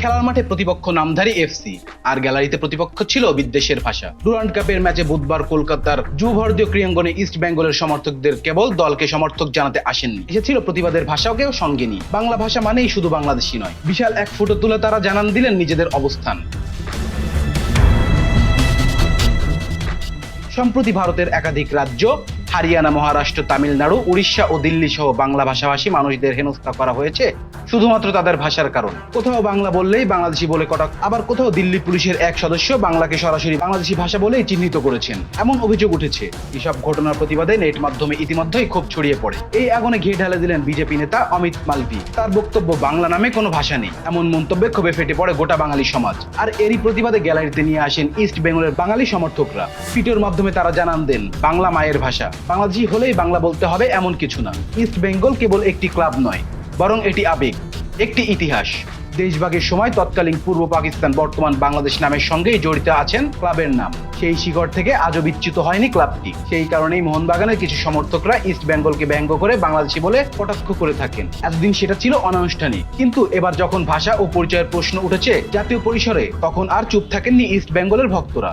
খেলার মাঠে প্রতিপক্ষ নামধারী এফসি, আর গ্যালারিতে প্রতিপক্ষ ছিল বিদ্বেষের ভাষা। ডুরান্ড কাপের ম্যাচে বুধবার কলকাতার যুবভারতীয় ক্রিয়াঙ্গনে ইস্ট বেঙ্গলের সমর্থকদের কেবল দলকে সমর্থক জানাতে আসেননি। এসেছিল প্রতিবাদের ভাষাকেও সঙ্গে নিয়ে বাংলা ভাষা মানেই শুধু বাংলাদেশি নয়। বিশাল এক ফুটো তুলে তারা জানান দিলেন নিজেদের অবস্থান। সম্প্রতি ভারতের একাধিক রাজ্য হারিয়ানা, মহারাষ্ট্র, তামিলনাড়ু, উড়িষ্যা ও দিল্লি সহ বাংলা ভাষাভাষী মানুষদের হেনস্থা করা হয়েছে শুধুমাত্র তাদের ভাষার কারণে। কোথাও বাংলা বললেই বাংলাদেশি বলে কটাক আবার কোথাও দিল্লি পুলিশের এক সদস্য বাংলাকে সরাসরি বাংলাদেশি ভাষা বলেই চিহ্নিত করেছেন। এমন অভিযোগ উঠেছে। এসব ঘটনার প্রতিবাদে নেট মাধ্যমে ইতিমধ্যেই ক্ষোভ ছড়িয়ে পড়ে। এই আগুনে ঘি ঢালে দিলেন বিজেপি নেতা অমিত মালভি। তার বক্তব্য বাংলা নামে কোনো ভাষা নেই। এমন মন্তব্যে ক্ষোভে ফেটে পড়ে গোটা বাঙালি সমাজ। আর এরই প্রতিবাদে গ্যালারিতে নিয়ে আসেন ইস্ট বেঙ্গলের বাঙালি সমর্থকরা। টুইটের মাধ্যমে তারা জানান দেন, বাংলা মায়ের ভাষা। বাংলাদেশি হলেই বাংলা বলতে হবে এমন কিছু না। ইস্ট বেঙ্গল কেবল একটি ক্লাব নয়, বরং এটি আবেগ, একটি ইতিহাস। দেশভাগের সময় তৎকালীন পূর্ব পাকিস্তান বর্তমান বাংলাদেশ নামের সঙ্গেই জড়িত আছেন ক্লাবের নাম। সেই শিকড় থেকে আজও বিচ্যুত হয়নি ক্লাবটি। সেই কারণেই মোহনবাগানের কিছু সমর্থকরা ইস্ট বেঙ্গলকে ব্যঙ্গ করে বাংলাদেশি বলে কটাক্ষ করে থাকেন। এতদিন সেটা ছিল অনানুষ্ঠানিক। কিন্তু এবার যখন ভাষা ও পরিচয়ের প্রশ্ন উঠেছে জাতীয় পরিসরে, তখন আর চুপ থাকেননি ইস্ট বেঙ্গলের ভক্তরা।